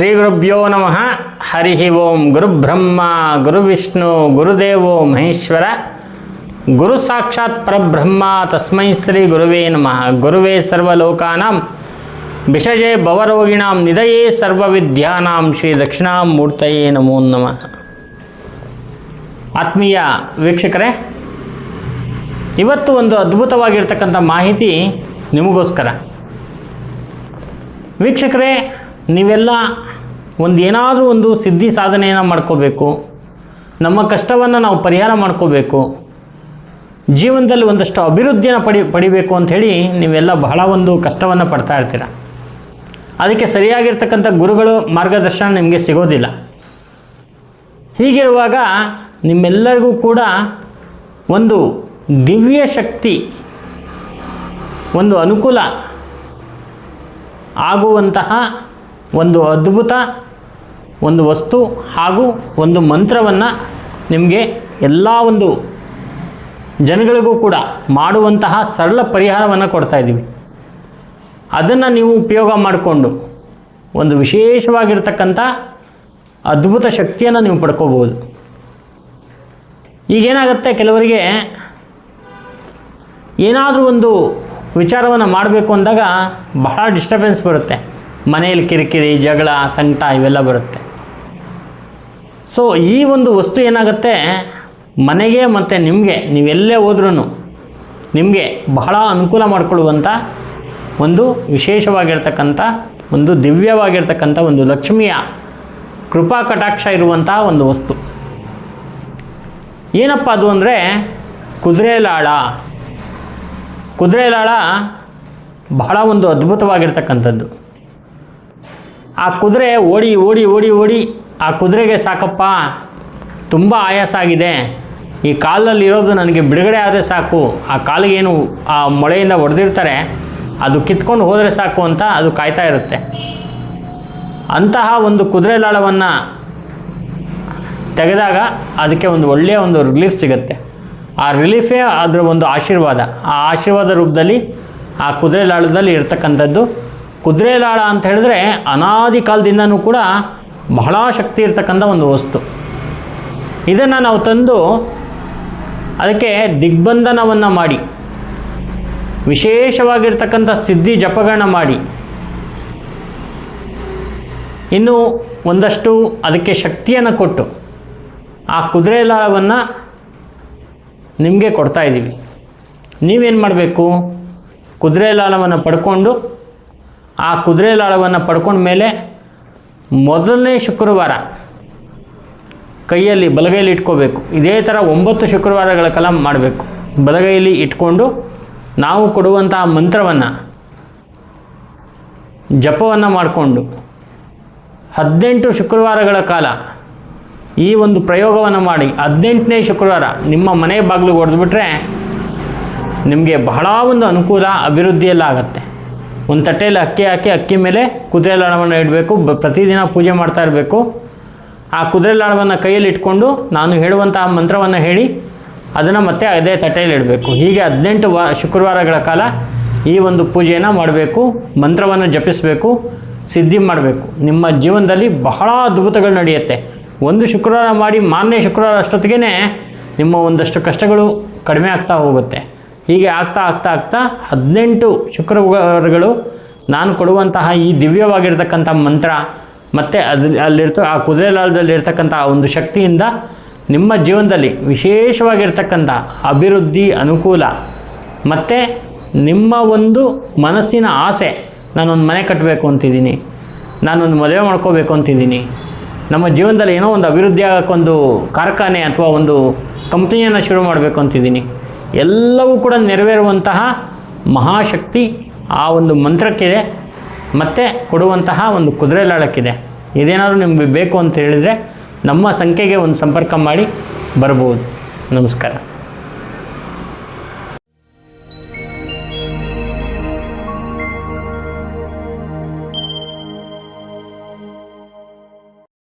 ಶ್ರೀ ಗುರುಭ್ಯೋ ನಮಃ. ಹರಿ ಓಂ ಗುರುಬ್ರಹ್ಮ ಗುರುವಿಷ್ಣು ಗುರುದೇವೋ ಮಹೇಶ್ವರ. ಗುರು ಸಾಕ್ಷಾತ್ ಪರಬ್ರಹ್ಮ, ತಸ್ಮೈ ಶ್ರೀ ಗುರುವೇ ನಮಃ. ಗುರುವೇ ಸರ್ವಲೋಕಾನಾಂ ವಿಷಜೇ ಭವರೋಗಿಣಾಂ ನಿಧಯೇ ಸರ್ವವಿದ್ಯಾನಾಂ, ಶ್ರೀ ದಕ್ಷಿಣಾಮೂರ್ತಯೇ ನಮೋ ನಮಃ. ಆತ್ಮೀಯ ವೀಕ್ಷಕರೇ, ಇವತ್ತು ಒಂದು ಅದ್ಭುತವಾಗಿರ್ತಕ್ಕಂಥ ಮಾಹಿತಿ ನಿಮಗೋಸ್ಕರ. ವೀಕ್ಷಕರೇ ನೀವೆಲ್ಲ ಒಂದು ಏನಾದರೂ ಒಂದು ಸಿದ್ಧಿ ಸಾಧನೆಯನ್ನು ಮಾಡ್ಕೋಬೇಕು. ನಮ್ಮ ಕಷ್ಟವನ್ನು ನಾವು ಪರಿಹಾರ ಮಾಡ್ಕೋಬೇಕು. ಜೀವನದಲ್ಲಿ ಒಂದಷ್ಟು ಅಭಿವೃದ್ಧಿಯನ್ನು ಪಡಿ, ಪಡಿಬೇಕು ಅಂಥೇಳಿ ನೀವೆಲ್ಲ ಬಹಳ ಒಂದು ಕಷ್ಟವನ್ನು ಪಡ್ತಾ ಇರ್ತೀರ. ಅದಕ್ಕೆ ಸರಿಯಾಗಿರ್ತಕ್ಕಂಥ ಗುರುಗಳು ಮಾರ್ಗದರ್ಶನ ನಿಮಗೆ ಸಿಗೋದಿಲ್ಲ. ಹೀಗಿರುವಾಗ ನಿಮ್ಮೆಲ್ಲರಿಗೂ ಕೂಡ ಒಂದು ದಿವ್ಯ ಶಕ್ತಿ, ಒಂದು ಅನುಕೂಲ ಆಗುವಂತಹ ಒಂದು ಅದ್ಭುತ, ಒಂದು ವಸ್ತು ಹಾಗೂ ಒಂದು ಮಂತ್ರವನ್ನು ನಿಮಗೆ ಎಲ್ಲ ಒಂದು ಜನಗಳಿಗೂ ಕೂಡ ಮಾಡುವಂತಹ ಸರಳ ಪರಿಹಾರವನ್ನು ಕೊಡ್ತಾ ಇದ್ದೀವಿ. ಅದನ್ನು ನೀವು ಉಪಯೋಗ ಮಾಡಿಕೊಂಡು ಒಂದು ವಿಶೇಷವಾಗಿರ್ತಕ್ಕಂಥ ಅದ್ಭುತ ಶಕ್ತಿಯನ್ನು ನೀವು ಪಡ್ಕೋಬೋದು ಈಗೇನಾಗುತ್ತೆ ಕೆಲವರಿಗೆ ಏನಾದರೂ ಒಂದು ವಿಚಾರವನ್ನು ಮಾಡಬೇಕು ಅಂದಾಗ ಬಹಳ ಡಿಸ್ಟರ್ಬೆನ್ಸ್ ಬರುತ್ತೆ. ಮನೆಯಲ್ಲಿ ಕಿರಿಕಿರಿ, ಜಗಳ ಸಂಕಟ ಇವೆಲ್ಲ ಬರುತ್ತೆ. ಸೊ ಈ ಒಂದು ವಸ್ತು ಏನಾಗುತ್ತೆ? ಮನೆಗೆ ಮತ್ತು ನಿಮಗೆ, ನೀವೆಲ್ಲೇ ಹೋದ್ರೂ ನಿಮಗೆ ಬಹಳ ಅನುಕೂಲ ಮಾಡಿಕೊಳ್ಳುವಂಥ ಒಂದು ವಿಶೇಷವಾಗಿರ್ತಕ್ಕಂಥ, ಒಂದು ದಿವ್ಯವಾಗಿರ್ತಕ್ಕಂಥ ಒಂದು ಲಕ್ಷ್ಮಿಯ ಕೃಪಾ ಕಟಾಕ್ಷ ಇರುವಂತಹ ಒಂದು ವಸ್ತು. ಏನಪ್ಪ ಅದು ಅಂದರೆ? ಕುದುರೆಲಾಳ ಕುದುರೆಲಾಳ ಬಹಳ ಒಂದು ಅದ್ಭುತವಾಗಿರ್ತಕ್ಕಂಥದ್ದು. ಆ ಕುದುರೆ ಓಡಿ ಓಡಿ ಓಡಿ ಓಡಿ ಆ ಕುದುರೆಗೆ ಸಾಕಪ್ಪ. ತುಂಬ ಆಯಾಸ ಆಗಿದೆ ಈ ಕಾಲಲ್ಲಿ ಇರೋದು ನನಗೆ ಬಿಡುಗಡೆ ಆದರೆ ಸಾಕು. ಆ ಕಾಲಿಗೇನು ಆ ಮೊಳೆಯಿಂದ ಹೊಡೆದಿರ್ತಾರೆ ಅದು ಕಿತ್ಕೊಂಡು ಹೋದರೆ ಸಾಕು ಅಂತ ಅದು ಕಾಯ್ತಾ ಇರುತ್ತೆ. ಅಂತಹ ಒಂದು ಕುದುರೆ ಲಾಳವನ್ನು ತೆಗೆದಾಗ ಅದಕ್ಕೆ ಒಂದು ಒಳ್ಳೆಯ ಒಂದು ರಿಲೀಫ್ ಸಿಗುತ್ತೆ. ಆ ರಿಲೀಫೇ ಅದರ ಒಂದು ಆಶೀರ್ವಾದ. ಆ ಆಶೀರ್ವಾದ ರೂಪದಲ್ಲಿ ಆ ಕುದುರೆ ಲಾಳದಲ್ಲಿ ಇರ್ತಕ್ಕಂಥದ್ದು ಕುದುರೆ ಲಾಳ ಅಂತ ಹೇಳಿದ್ರೆ ಅನಾದಿ ಕಾಲದಿಂದನೂ ಕೂಡ ಬಹಳ ಶಕ್ತಿ ಇರತಕ್ಕಂಥ ಒಂದು ವಸ್ತು. ಇದನ್ನು ನಾವು ತಂದು ಅದಕ್ಕೆ ದಿಗ್ಬಂಧನವನ್ನು ಮಾಡಿ, ವಿಶೇಷವಾಗಿರ್ತಕ್ಕಂಥ ಸಿದ್ಧಿ ಜಪಗಳನ್ನ ಮಾಡಿ. ಇನ್ನು ಒಂದಷ್ಟು ಅದಕ್ಕೆ ಶಕ್ತಿಯನ್ನು ಕೊಟ್ಟು ಆ ಕುದುರೆ ಲಾಳವನ್ನು ನಿಮಗೆ ಕೊಡ್ತಾ ಇದ್ದೀವಿ ನೀವೇನು ಮಾಡಬೇಕು? ಕುದುರೆ ಲಾಳವನ್ನು ಪಡ್ಕೊಂಡು ಆ ಕುದುರೆ ಲಾಳವನ್ನು ಪಡ್ಕೊಂಡ ಮೇಲೆ ಮೊದಲನೇ ಶುಕ್ರವಾರ ಕೈಯಲ್ಲಿ ಬಲಗೈಯಲ್ಲಿ ಇಟ್ಕೋಬೇಕು. ಇದೇ ಥರ ಒಂಬತ್ತು ಶುಕ್ರವಾರಗಳ ಕಾಲ ಮಾಡಬೇಕು. ಬಲಗೈಯಲ್ಲಿ ಇಟ್ಕೊಂಡು ನಾವು ಕೊಡುವಂತಹ ಮಂತ್ರವನ್ನು, ಜಪವನ್ನು ಮಾಡಿಕೊಂಡು ಹದಿನೆಂಟು ಶುಕ್ರವಾರಗಳ ಕಾಲ ಈ ಒಂದು ಪ್ರಯೋಗವನ್ನು ಮಾಡಿ. ಹದಿನೆಂಟನೇ ಶುಕ್ರವಾರ ನಿಮ್ಮ ಮನೆ ಬಾಗಿಲು ಹೊಡೆದ್ಬಿಟ್ರೆ ನಿಮಗೆ ಬಹಳ ಒಂದು ಅನುಕೂಲ, ಅಭಿವೃದ್ಧಿಯೆಲ್ಲ ಆಗುತ್ತೆ. ಒಂದು ತಟ್ಟೆಯಲ್ಲಿ ಅಕ್ಕಿ ಹಾಕಿ, ಅಕ್ಕಿ ಮೇಲೆ ಕುದುರೆ ಇಡಬೇಕು. ಪ್ರತಿದಿನ ಪೂಜೆ ಮಾಡ್ತಾ ಇರಬೇಕು. ಆ ಕುದುರೆ ಲಾಳವನ್ನು ಕೈಯಲ್ಲಿ ಇಟ್ಕೊಂಡು ನಾನು ಹೇಳುವಂತಹ ಮಂತ್ರವನ್ನು ಹೇಳಿ ಅದನ್ನು ಮತ್ತೆ ಅದೇ ತಟ್ಟೆಯಲ್ಲಿ ಇಡಬೇಕು. ಹೀಗೆ ಹದಿನೆಂಟು ವಾ, ಶುಕ್ರವಾರಗಳ ಕಾಲ ಈ ಒಂದು ಪೂಜೆಯನ್ನು ಮಾಡಬೇಕು, ಮಂತ್ರವನ್ನು ಜಪಿಸಬೇಕು, ಸಿದ್ಧಿ ಮಾಡಬೇಕು. ನಿಮ್ಮ ಜೀವನದಲ್ಲಿ ಬಹಳ ಅದ್ಭುತಗಳು ನಡೆಯುತ್ತೆ. ಒಂದು ಶುಕ್ರವಾರ ಮಾಡಿ ಮಾರನೇ ಶುಕ್ರವಾರ ಅಷ್ಟೊತ್ತಿಗೆ ನಿಮ್ಮ ಒಂದಷ್ಟು ಕಷ್ಟಗಳು ಕಡಿಮೆ ಆಗ್ತಾ ಹೋಗುತ್ತೆ. ಹೀಗೆ ಆಗ್ತಾ ಆಗ್ತಾ ಆಗ್ತಾ ಹದಿನೆಂಟು ಶುಕ್ರವಾರಗಳು ನಾನು ಕೊಡುವಂತಹ ಈ ದಿವ್ಯವಾಗಿರ್ತಕ್ಕಂಥ ಮಂತ್ರ ಮತ್ತು ಅದು ಅಲ್ಲಿರ್ತ ಆ ಕುದುರೆ ಆ ಒಂದು ಶಕ್ತಿಯಿಂದ ನಿಮ್ಮ ಜೀವನದಲ್ಲಿ ವಿಶೇಷವಾಗಿರ್ತಕ್ಕಂಥ ಅಭಿವೃದ್ಧಿ, ಅನುಕೂಲ ಮತ್ತು ನಿಮ್ಮ ಒಂದು ಮನಸ್ಸಿನ ಆಸೆ, ನಾನೊಂದು ಮನೆ ಕಟ್ಟಬೇಕು ಅಂತಿದ್ದೀನಿ, ನಾನೊಂದು ಮದುವೆ ಮಾಡ್ಕೋಬೇಕು ಅಂತಿದ್ದೀನಿ, ನಮ್ಮ ಜೀವನದಲ್ಲಿ ಏನೋ ಒಂದು ಅಭಿವೃದ್ಧಿ ಆಗೋಕ್ಕೊಂದು ಕಾರ್ಖಾನೆ ಅಥವಾ ಒಂದು ಕಂಪ್ನಿಯನ್ನು ಶುರು ಮಾಡಬೇಕು ಅಂತಿದ್ದೀನಿ. ಎಲ್ಲವೂ ಕೂಡ ನೆರವೇರುವಂತಹ ಮಹಾಶಕ್ತಿ ಆ ಒಂದು ಮಂತ್ರಕ್ಕಿದೆ. ಮತ್ತು ಕೊಡುವಂತಹ ಒಂದು ಕುದುರೆ ಲಾಳಕ್ಕಿದೆ. ಇದೇನಾದರೂ ನಿಮಗೆ ಬೇಕು ಅಂತ ಹೇಳಿದರೆ ನಮ್ಮ ಸಂಖ್ಯೆಗೆ ಒಂದು ಸಂಪರ್ಕ ಮಾಡಿ ಬರ್ಬೋದು. ನಮಸ್ಕಾರ.